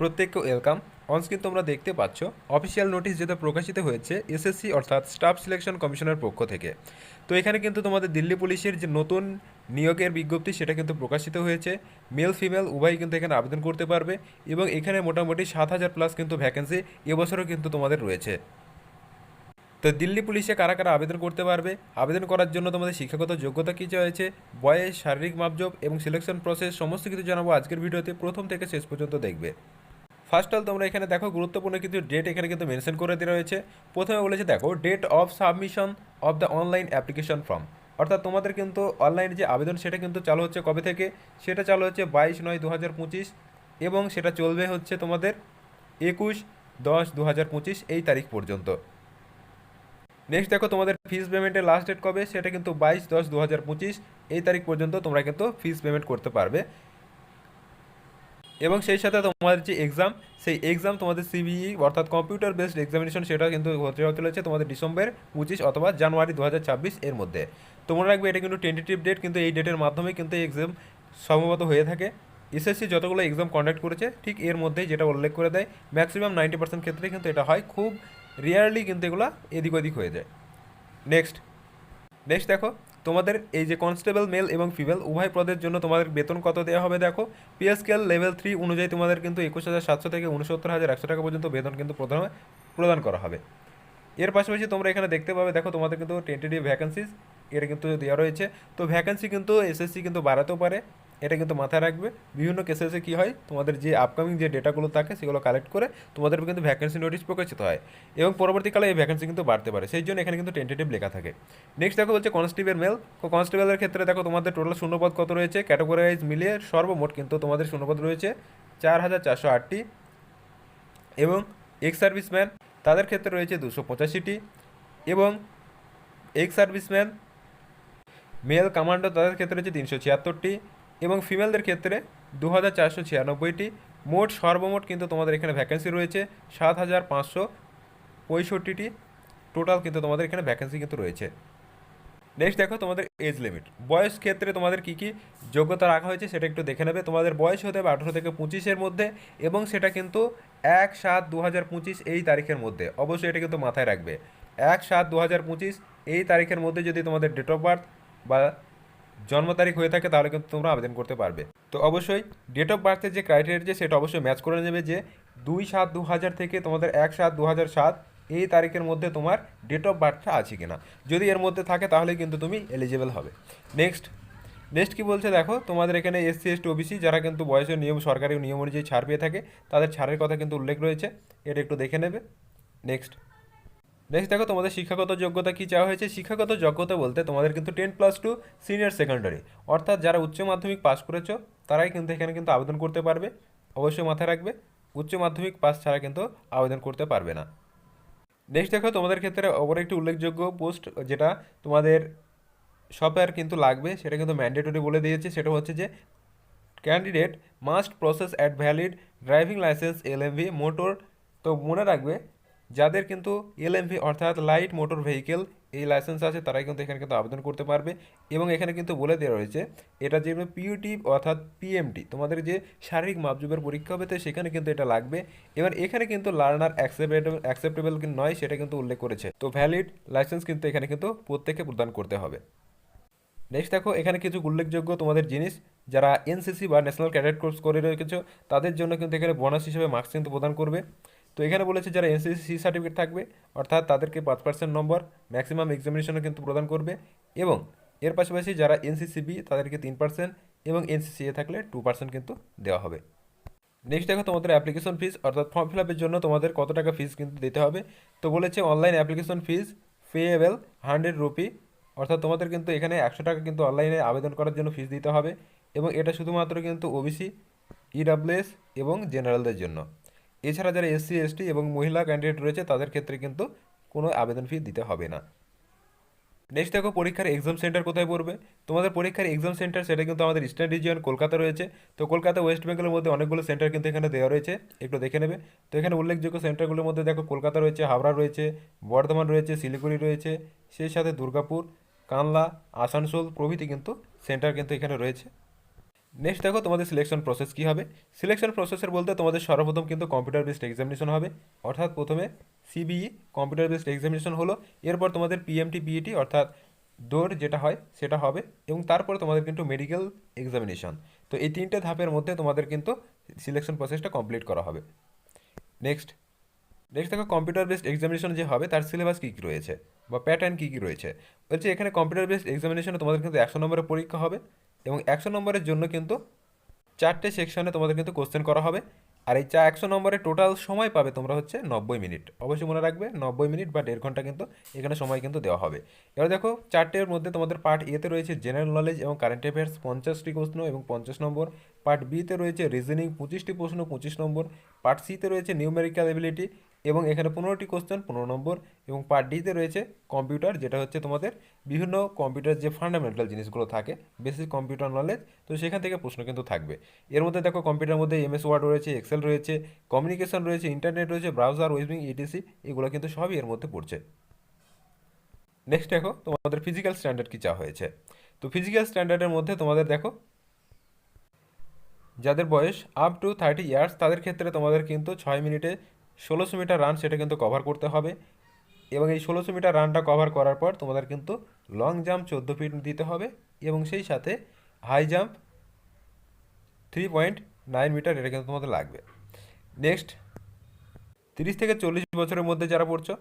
প্রত্যেককে welcome onscreen তোমরা দেখতে পাচ্ছ অফিসিয়াল নোটিশ যেটা প্রকাশিত হয়েছে এসএসসি অর্থাৎ স্টাফ সিলেকশন কমিশনের পক্ষ থেকে। তো এখানে কিন্তু তোমাদের দিল্লি পুলিশের যে নতুন নিয়োগের বিজ্ঞপ্তি, সেটা কিন্তু প্রকাশিত হয়েছে। মেল ফিমেল উভয়ই কিন্তু এখানে আবেদন করতে পারবে এবং এখানে মোটামুটি সাত হাজার প্লাস কিন্তু ভ্যাকেন্সি এবছরও কিন্তু তোমাদের রয়েছে। তো দিল্লি পুলিশে কারা কারা আবেদন করতে পারবে? আবেদন করার জন্য তোমাদের শিক্ষাগত যোগ্যতা কী চাইছে বয়স, শারীরিক মাপজোপ এবং সিলেকশন প্রসেস সমস্ত কিছু জানাব আজকের ভিডিওতে। প্রথম থেকে শেষ পর্যন্ত দেখবে। ফার্স্ট অল তোমরা এখানে দেখো গুরুত্বপূর্ণ কিছু ডেট এখানে কিন্তু মেনশন করে দেওয়া রয়েছে। প্রথমে বলেছে দেখো date of submission of the online application form অর্থাৎ তোমাদের কিন্তু অনলাইন যে আবেদন, সেটা কিন্তু চালু হচ্ছে কবে থেকে? সেটা চালু হচ্ছে বাইশ নয় দু এবং সেটা চলবে হচ্ছে তোমাদের একুশ দশ দু এই তারিখ পর্যন্ত। নেক্সট দেখো, তোমাদের ফিস পেমেন্টের লাস্ট ডেট কবে? সেটা কিন্তু বাইশ দশ দু এই তারিখ পর্যন্ত তোমরা কিন্তু ফিস পেমেন্ট করতে পারবে। এবং সেই সাথে তোমাদের যে এক্সাম সেই এক্সাম তোমাদের সিবিই অর্থাৎ কম্পিউটার বেসড এক্সামিনেশন সেটা কিন্তু হতে চলেছে তোমাদের ডিসেম্বর পঁচিশ অথবা জানুয়ারি দু এর মধ্যে। তো মনে রাখবে এটা কিন্তু টেন্টেটিভ ডেট কিন্তু এই ডেটের মাধ্যমে কিন্তু এক্সাম সম্ভবত হয়ে থাকে। এসএসসি যতগুলো এক্সাম কন্ডাক্ট করেছে, ঠিক এর মধ্যেই যেটা উল্লেখ করে দেয় ম্যাক্সিমাম নাইনটি পার্সেন্ট ক্ষেত্রে কিন্তু এটা হয়, খুব রিয়ারলি কিন্তু এগুলো এদিক ওদিক হয়ে যায়। নেক্সট নেক্সট দেখো। তোমাদের এই যে কনস্টেবল মেল এবং ফিমেল উভয় পদের জন্য তোমাদের বেতন কত দেওয়া হবে দেখো? পিএসকেল লেভেল থ্রি অনুযায়ী তোমাদের কিন্তু একুশ হাজার সাতশো থেকে উনসত্তর হাজার একশো টাকা পর্যন্ত বেতন কিন্তু প্রধান প্রদান করা হবে। এর পাশাপাশি তোমরা এখানে দেখতে পাবে, দেখো তোমাদের কিন্তু টেন্টেটিভ ভ্যাকেন্সিস এটা কিন্তু দেওয়া রয়েছে। তো ভ্যাকেন্সি কিন্তু এসএসসি কিন্তু বাড়াতেও পারে। এটা কিন্তু মাথায় রাখবে। বিভিন্ন কেসেসে কী হয়? তোমাদের যে আপকামিং যে ডেটাগুলো থাকে, সেগুলো কালেক্ট করে তোমাদের কিন্তু ভ্যাকেন্সি নোটিশ প্রকাশিত হয় এবং পরবর্তীকালে এই ভ্যাকেন্সি কিন্তু বাড়তে পারে। সেই জন্য এখানে কিন্তু টেন্টেটিভ লেখা থাকে। নেক্সট দেখো বলছে কনস্টেবল মেল কনস্টেবলের ক্ষেত্রে দেখো তোমাদের টোটাল শূন্যপদ কত রয়েছে? ক্যাটাগরাইজ মিলিয়ে সর্বমোট কিন্তু তোমাদের শূন্যপদ রয়েছে চার হাজার চারশো আটটি। এবং এক্স সার্ভিসম্যান তাদের ক্ষেত্রে রয়েছে দুশো পঁচাশিটি। এবং এক্স সার্ভিসম্যান মেল কমান্ডো তাদের ক্ষেত্রে রয়েছে তিনশো ছিয়াত্তরটি। এবং ফিমেলদের ক্ষেত্রে দু হাজার চারশো ছিয়ানব্বইটি মোট সর্বমোট কিন্তু তোমাদের এখানে ভ্যাকেন্সি রয়েছে সাত হাজার পাঁচশো পঁয়ষট্টিটি। টোটাল কিন্তু তোমাদের এখানে ভ্যাকেন্সি কিন্তু রয়েছে। নেক্সট দেখো তোমাদের এজ লিমিট বয়স ক্ষেত্রে তোমাদের কী কী যোগ্যতা রাখা হয়েছে সেটা একটু দেখে নেবে। তোমাদের বয়স হতে হবে আঠেরো থেকে পঁচিশের মধ্যে এবং সেটা কিন্তু এক সাত দু হাজার পঁচিশ এই তারিখের মধ্যে। অবশ্যই এটা কিন্তু মাথায় রাখবে। এক সাত দু হাজার পঁচিশ এই তারিখের মধ্যে যদি তোমাদের ডেট অফ বার্থ বা জন্ম তারিখ হয়ে থাকে তাহলে কিন্তু তোমরা আবেদন করতে পারবে। তো অবশ্যই ডেট অফ বার্থের যে ক্রাইটেরিয়া যে, সেটা অবশ্যই ম্যাচ করে নেবে যে, দুই সাত দু হাজার থেকে তোমাদের এক সাত দু হাজার সাত এই তারিখের মধ্যে তোমার ডেট অফ বার্থটা আছে কিনা। যদি এর মধ্যে থাকে তাহলে কিন্তু তুমি এলিজিবল হবে। নেক্সট নেক্সট কি বলছে দেখো, তোমাদের এখানে এসসি এসটি ওবিসি যারা কিন্তু বয়সের নিয়ম, সরকারি নিয়ম অনুযায়ী ছাড় পেয়ে থাকে, তাদের ছাড়ের কথা কিন্তু উল্লেখ রয়েছে। এটা একটু দেখে নেবে। নেক্সট নেক্সট দেখো, তোমাদের শিক্ষাগত যোগ্যতা কী চাওয়া হয়েছে? শিক্ষাগত যোগ্যতা বলতে তোমাদের কিন্তু ten plus two senior secondary অর্থাৎ যারা উচ্চ মাধ্যমিক পাস করেছ, তারাই কিন্তু এখানে কিন্তু আবেদন করতে পারবে। অবশ্যই মাথায় রাখবে, উচ্চ মাধ্যমিক পাস ছাড়া কিন্তু আবেদন করতে পারবে না। নেক্সট দেখো, তোমাদের ক্ষেত্রে অপর একটি উল্লেখযোগ্য পোস্ট যেটা তোমাদের সফটওয়্যার কিন্তু লাগবে, সেটা কিন্তু ম্যান্ডেটরি বলে দিয়েছে। সেটা হচ্ছে যে candidate must process at valid driving licence LMV motor তো মনে রাখবে যাদের কিন্তু এলএমভি অর্থাৎ লাইট মোটর ভেহিকেল এই লাইসেন্স আছে, তারাই কিন্তু এখানে কিন্তু আবেদন করতে পারবে। এবং এখানে কিন্তু বলে দেওয়া রয়েছে, এটা যে পিইউটি অর্থাৎ পিএমটি, তোমাদের যে শারীরিক মাপজুবের পরীক্ষা হবে সেখানে কিন্তু এটা লাগবে। এবার এখানে কিন্তু লার্নার অ্যাকসেপ্টেবল অ্যাকসেপ্টেবল নয়, সেটা কিন্তু উল্লেখ করেছে। তো ভ্যালিড লাইসেন্স কিন্তু এখানে কিন্তু প্রত্যেকে প্রদান করতে হবে। নেক্সট দেখো, এখানে কিছু উল্লেখযোগ্য তোমাদের জিনিস। যারা এনসিসি বা ন্যাশনাল ক্যাডেট কোর্স করে রেখেছো, তাদের জন্য কিন্তু এখানে বোনাস হিসেবে মার্কস কিন্তু প্রদান করবে। তো এখানে বলেছে যারা এনসিসি সার্টিফিকেট থাকবে, অর্থাৎ তাদেরকে পাঁচ পার্সেন্ট নম্বর ম্যাক্সিমাম এক্সামিনেশনও কিন্তু প্রদান করবে এবং এর পাশাপাশি যারা এনসিসি বি, তাদেরকে তিন পার্সেন্ট এবং এনসিসি এ থাকলে টু পার্সেন্ট কিন্তু দেওয়া হবে। নেক্সট দেখো তোমাদের অ্যাপ্লিকেশন ফিস, অর্থাৎ ফর্ম ফিল আপের জন্য তোমাদের কত টাকা ফিস কিন্তু দিতে হবে। তো বলেছে online application fees payable hundred rupee, অর্থাৎ তোমাদের কিন্তু এখানে একশো টাকা কিন্তু অনলাইনে আবেদন করার জন্য ফিস দিতে হবে এবং এটা শুধুমাত্র কিন্তু ওবিসি ইডাব্লিউএস এবং জেনারেলদের জন্য। এছাড়া যারা এসসি, এসটি এবং মহিলা ক্যান্ডিডেট রয়েছে, তাদের ক্ষেত্রে কিন্তু কোনো আবেদন ফি দিতে হবে না। নেক্সট দেখো, পরীক্ষার এক্সাম সেন্টার কোথায় পড়বে? তোমাদের পরীক্ষার এক্সাম সেন্টার সেটা কিন্তু আমাদের ইস্টার্ন রিজিয়ন কলকাতা রয়েছে। তো কলকাতা ওয়েস্ট বেঙ্গলের মধ্যে অনেকগুলো সেন্টার কিন্তু এখানে দেওয়া রয়েছে, একটু দেখে নেবে। তো এখানে উল্লেখযোগ্য সেন্টারগুলোর মধ্যে দেখো, কলকাতা রয়েছে, হাওড়া রয়েছে, বর্ধমান রয়েছে, শিলিগুড়ি রয়েছে, সেই সাথে দুর্গাপুর, কানলা, আসানসোল প্রভৃতি কিন্তু সেন্টার কিন্তু এখানে রয়েছে। নেক্সট দেখো তোমাদের সিলেকশন প্রসেস কী হবে? সিলেকশন প্রসেসের বলতে তোমাদের সর্বপ্রথম কিন্তু কম্পিউটার বেসড এক্সামিনেশন হবে। অর্থাৎ প্রথমে সিবিই কম্পিউটার বেসড এক্সামিনেশন হলো। এরপর তোমাদের পিএমটি বিইটি অর্থাৎ দৌড় যেটা হয়, সেটা হবে এবং তারপর তোমাদের কিন্তু মেডিকেল এক্সামিনেশন তো এই তিনটে ধাপের মধ্যে তোমাদের কিন্তু সিলেকশন প্রসেসটা কমপ্লিট করা হবে। নেক্সট নেক্সট দেখো কম্পিউটার বেসড এক্সামিনেশন যে হবে, তার সিলেবাস কী কী রয়েছে বা প্যাটার্ন কী কী রয়েছে? বলছে এখানে কম্পিউটার বেসড এক্সামিনেশনে তোমাদের কিন্তু একশো নম্বরের পরীক্ষা হবে। এবং একশো নম্বরের জন্য কিন্তু চারটে সেকশনে তোমাদের কিন্তু কোশ্চেন করা হবে। আর এই চা একশো নম্বরে টোটাল সময় পাবে তোমরা হচ্ছে নব্বই মিনিট। অবশ্যই মনে রাখবে, নব্বই মিনিট বা দেড় ঘণ্টা কিন্তু এখানে সময় কিন্তু দেওয়া হবে। এবার দেখো, চারটের মধ্যে তোমাদের পার্ট এতে রয়েছে জেনারেল নলেজ এবং কারেন্ট অ্যাফেয়ার্স পঞ্চাশটি প্রশ্ন এবং পঞ্চাশ নম্বর। পার্ট বিতে রয়েছে রিজনিং পঁচিশটি প্রশ্ন, পঁচিশ নম্বর। পার্ট সিতে রয়েছে নিউমেরিক্যাল এবিলিটি এবং এখানে পনেরোটি কোশ্চেন পনেরো নম্বর এবং পার্ট ডিতে রয়েছে কম্পিউটার যেটা হচ্ছে তোমাদের বিভিন্ন কম্পিউটার যে ফান্ডামেন্টাল জিনিসগুলো থাকে বেসিক কম্পিউটার নলেজ তো সেখান থেকে প্রশ্ন কিন্তু থাকবে। এর মধ্যে দেখো কম্পিউটার মধ্যে এমএস ওয়ার্ড রয়েছে এক্সেল রয়েছে কমিউনিকেশন রয়েছে ইন্টারনেট রয়েছে ব্রাউজার ওয়েবিং ইটিসি এগুলো কিন্তু সবই এর মধ্যে পড়ছে। নেক্সট দেখো, তোমাদের ফিজিক্যাল স্ট্যান্ডার্ড কী চা হয়েছে? তো ফিজিক্যাল স্ট্যান্ডার্ডের মধ্যে তোমাদের দেখো, যাদের বয়স আপ টু থার্টি ইয়ার্স তাদের ক্ষেত্রে তোমাদের কিন্তু ছয় মিনিটে ষোলোশো মিটার রান সেটা কিন্তু কভার করতে হবে। এবং এই ষোলোশো মিটার রানটা কভার করার পর তোমাদের কিন্তু লং জাম্প চোদ্দ ফিট দিতে হবে এবং সেই সাথে high jump three point nine metre এটা কিন্তু তোমাদের লাগবে। নেক্সট তিরিশ থেকে চল্লিশ বছরের মধ্যে যারা পড়ছো,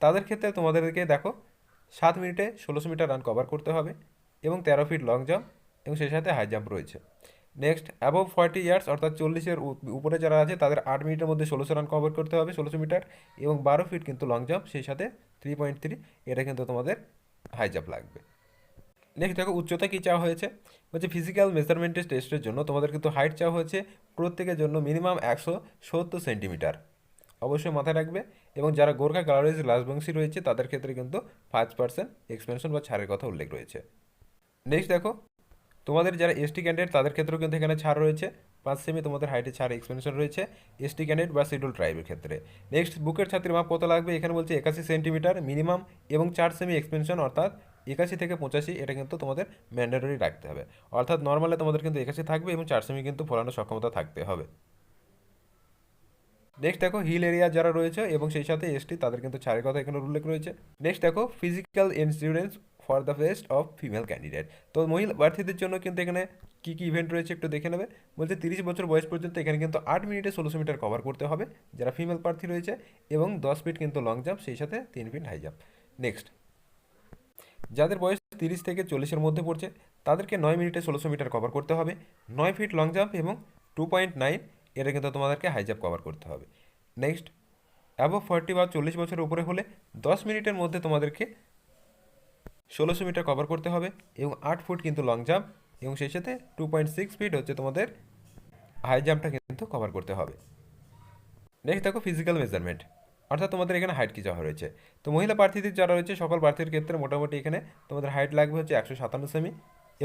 তাদের ক্ষেত্রে তোমাদেরকে দেখো, সাত মিনিটে ষোলোশো মিটার রান কভার করতে হবে এবং তেরো ফিট লং জাম্প এবং সেই সাথে হাই জাম্প রয়েছে। নেক্সট অ্যাবভ ফর্টি ইয়ার্স অর্থাৎ চল্লিশের উপরে যারা আছে, তাদের আট মিনিটের মধ্যে ষোলোশো রান কভার করতে হবে, ষোলোশো মিটার, এবং বারো ফিট কিন্তু লং জাম্প সেই সাথে থ্রি পয়েন্ট থ্রি এটা কিন্তু তোমাদের হাই জাম্প লাগবে। নেক্সট দেখো উচ্চতা কী চাওয়া হয়েছে? বলছে ফিজিক্যাল মেজারমেন্টের টেস্টের জন্য তোমাদের কিন্তু হাইট চাওয়া হয়েছে প্রত্যেকের জন্য মিনিমাম একশো সত্তর সেন্টিমিটার অবশ্যই মাথায় রাখবে, এবং যারা গোর্খা গালারিজ রাজবংশী রয়েছে, তাদের ক্ষেত্রে কিন্তু পাঁচ পার্সেন্ট এক্সপেনশন বা ছাড়ের কথা উল্লেখ রয়েছে। নেক্সট দেখো তোমাদের যারা এসটি ক্যান্ডিডেট তাদের ক্ষেত্রেও কিন্তু এখানে ছাড় রয়েছে। পাঁচ সেমি তোমাদের হাইটে ছাড় এক্সপেনশন রয়েছে। এসটি ক্যান্ডিডেট বা শিডিউল ট্রাইবের ক্ষেত্রে। নেক্সট বুকের ছাত্রীর মাপ কত লাগবে? এখানে বলছে একাশি সেন্টিমিটার মিনিমাম এবং চার সেমি এক্সপেনশন অর্থাৎ একাশি থেকে পঁচাশি, এটা কিন্তু তোমাদের ম্যান্ডেটরি রাখতে হবে। অর্থাৎ নর্মালে তোমাদের কিন্তু একাশি থাকবে এবং চার সেমি কিন্তু ফলানোর সক্ষমতা থাকতে হবে। নেক্সট দেখো হিল এরিয়া যারা রয়েছে এবং সেই সাথে এসটি তাদের কিন্তু ছাড়ের কথা এখানে উল্লেখ রয়েছে। নেক্সট দেখো physical insurance for the best of female candidate তো মহিলা প্রার্থীদের জন্য কিন্তু এখানে কী কী ইভেন্ট রয়েছে একটু দেখে নেবে। বলছে তিরিশ বছর বয়স পর্যন্ত এখানে কিন্তু আট মিনিটে ষোলোশো মিটার কভার করতে হবে। যারা ফিমেল প্রার্থী রয়েছে এবং দশ ফিট কিন্তু লং জাম্প সেই সাথে তিন ফিট হাই জাম্প নেক্সট যাদের বয়স তিরিশ থেকে চল্লিশের মধ্যে পড়ছে, তাদেরকে নয় মিনিটে ষোলোশো মিটার কভার করতে হবে। নয় ফিট লং জাম্প এবং টু পয়েন্ট নাইন এটা কিন্তু তোমাদেরকে হাই জাম্প কভার করতে হবে। নেক্সট অ্যাবভ ফর্টি বা চল্লিশ বছরের উপরে হলে দশ মিনিটের মধ্যে তোমাদেরকে ষোলোশো মিটার কভার করতে হবে এবং আট ফুট কিন্তু লং জাম্প এবং সেই সাথে টু পয়েন্ট সিক্স ফিট হচ্ছে তোমাদের হাই জাম্পটা কিন্তু কভার করতে হবে। নেক্সট দেখো ফিজিক্যাল মেজারমেন্ট অর্থাৎ তোমাদের এখানে হাইট কী চাওয়া রয়েছে? তো মহিলা প্রার্থীদের যারা রয়েছে, সকল প্রার্থীর ক্ষেত্রে মোটামুটি এখানে তোমাদের হাইট লাগবে হচ্ছে একশো সাতান্ন সেমি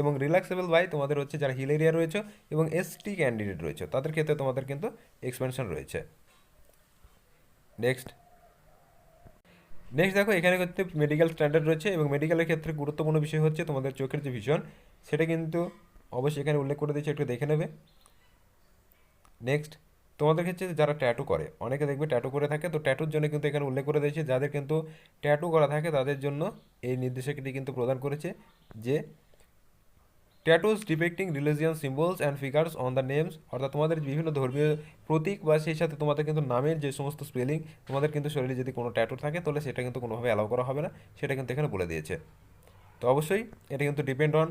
এবং রিল্যাক্সেবল বাই তোমাদের হচ্ছে যারা হিল এরিয়া রয়েছে এবং এসটি ক্যান্ডিডেট রয়েছে, তাদের ক্ষেত্রে তোমাদের কিন্তু এক্সপেনশন রয়েছে। নেক্সট নেক্সট দেখো, এখানে কিন্তু মেডিকেল স্ট্যান্ডার্ড রয়েছে এবং মেডিকেলের ক্ষেত্রে গুরুত্বপূর্ণ বিষয় হচ্ছে তোমাদের চোখের যে ভিশন সেটা কিন্তু অবশ্যই এখানে উল্লেখ করে দিয়েছে, একটু দেখে নেবে। নেক্সট তোমাদের ক্ষেত্রে যারা ট্যাটু করে, অনেকে দেখবে ট্যাটু করে থাকে, তো ট্যাটুর জন্য কিন্তু এখানে উল্লেখ করে দিয়েছে, যাদের কিন্তু ট্যাটু করা থাকে, তাদের জন্য এই নির্দেশকটি কিন্তু প্রদান করেছে যে tattoos depicting religion symbols and figures on the names অর্থাৎ তোমাদের বিভিন্ন ধর্মীয় প্রতীক বা সেই সাথে তোমাদের কিন্তু নামের যে সমস্ত স্পেলিং তোমাদের কিন্তু শরীরে যদি কোনো ট্যাটু থাকে, তাহলে সেটা কিন্তু কোনোভাবে অ্যালাউ করা হবে না, সেটা কিন্তু এখানে বলে দিয়েছে। তো অবশ্যই এটা কিন্তু ডিপেন্ড অন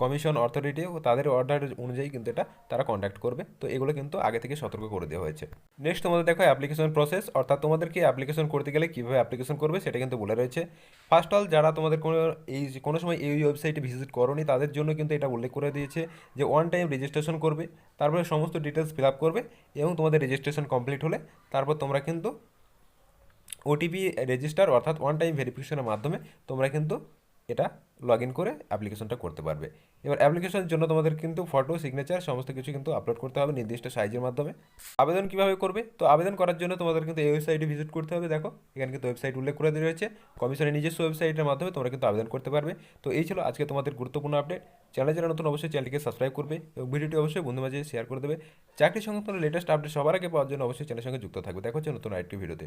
কমিশন, অথরিটি ও তাদের অর্ডার অনুযায়ী কিন্তু এটা তারা কন্ডাক্ট করবে। তো এগুলো কিন্তু আগে থেকে সতর্ক করে দেওয়া হয়েছে। নেক্সট তোমাদের দেখো অ্যাপ্লিকেশন প্রসেস অর্থাৎ তোমাদেরকে অ্যাপ্লিকেশন করতে গেলে কীভাবে অ্যাপ্লিকেশন করবে সেটা কিন্তু বলে রয়েছে। ফার্স্ট অল যারা তোমাদের কোনো এই কোনো সময় এই ওয়েবসাইটে ভিজিট করোনি, তাদের জন্য কিন্তু এটা উল্লেখ করে দিয়েছে যে ওয়ান টাইম রেজিস্ট্রেশন করবে, তারপরে সমস্ত ডিটেলস ফিল আপ করবে এবং তোমাদের রেজিস্ট্রেশন কমপ্লিট হলে তারপর তোমরা কিন্তু ওটিপি রেজিস্টার অর্থাৎ ওয়ান টাইম ভেরিফিকেশনের মাধ্যমে তোমরা কিন্তু এটা লগ ইন করে অ্যাপ্লিকেশনটা করতে পারবে। এবার অ্যাপ্লিকেশনের জন্য তোমাদের কিন্তু ফটো সিগনেচার সমস্ত কিছু কিন্তু আপলোড করতে হবে নির্দিষ্ট সাইজের মাধ্যমে। আবেদন কীভাবে করবে? তো আবেদন করার জন্য তোমাদের কিন্তু এই ওয়েবসাইটে ভিজিট করতে হবে, দেখো। এখানে কিন্তু ওয়েবসাইট উল্লেখ করে দেওয়া রয়েছে। কমিশনের নিজস্ব ওয়েবসাইটের মাধ্যমে তোমরা কিন্তু আবেদন করতে পারবে। তো এই ছিল আজকে তোমাদের গুরুত্বপূর্ণ আপডেট চ্যানেল যারা নতুন, অবশ্যই চ্যানেলটিকে সাবস্ক্রাইব করবে এবং ভিডিওটি অবশ্যই বন্ধু মাঝে শেয়ার করে দেবে। চাকরি সংক্রান্ত লেটেস্ট আপডেট সবার আগে পাওয়ার জন্য অবশ্যই চ্যানেলের সঙ্গে যুক্ত থাকবে। দেখো হচ্ছে নতুন আরেকটি ভিডিওতে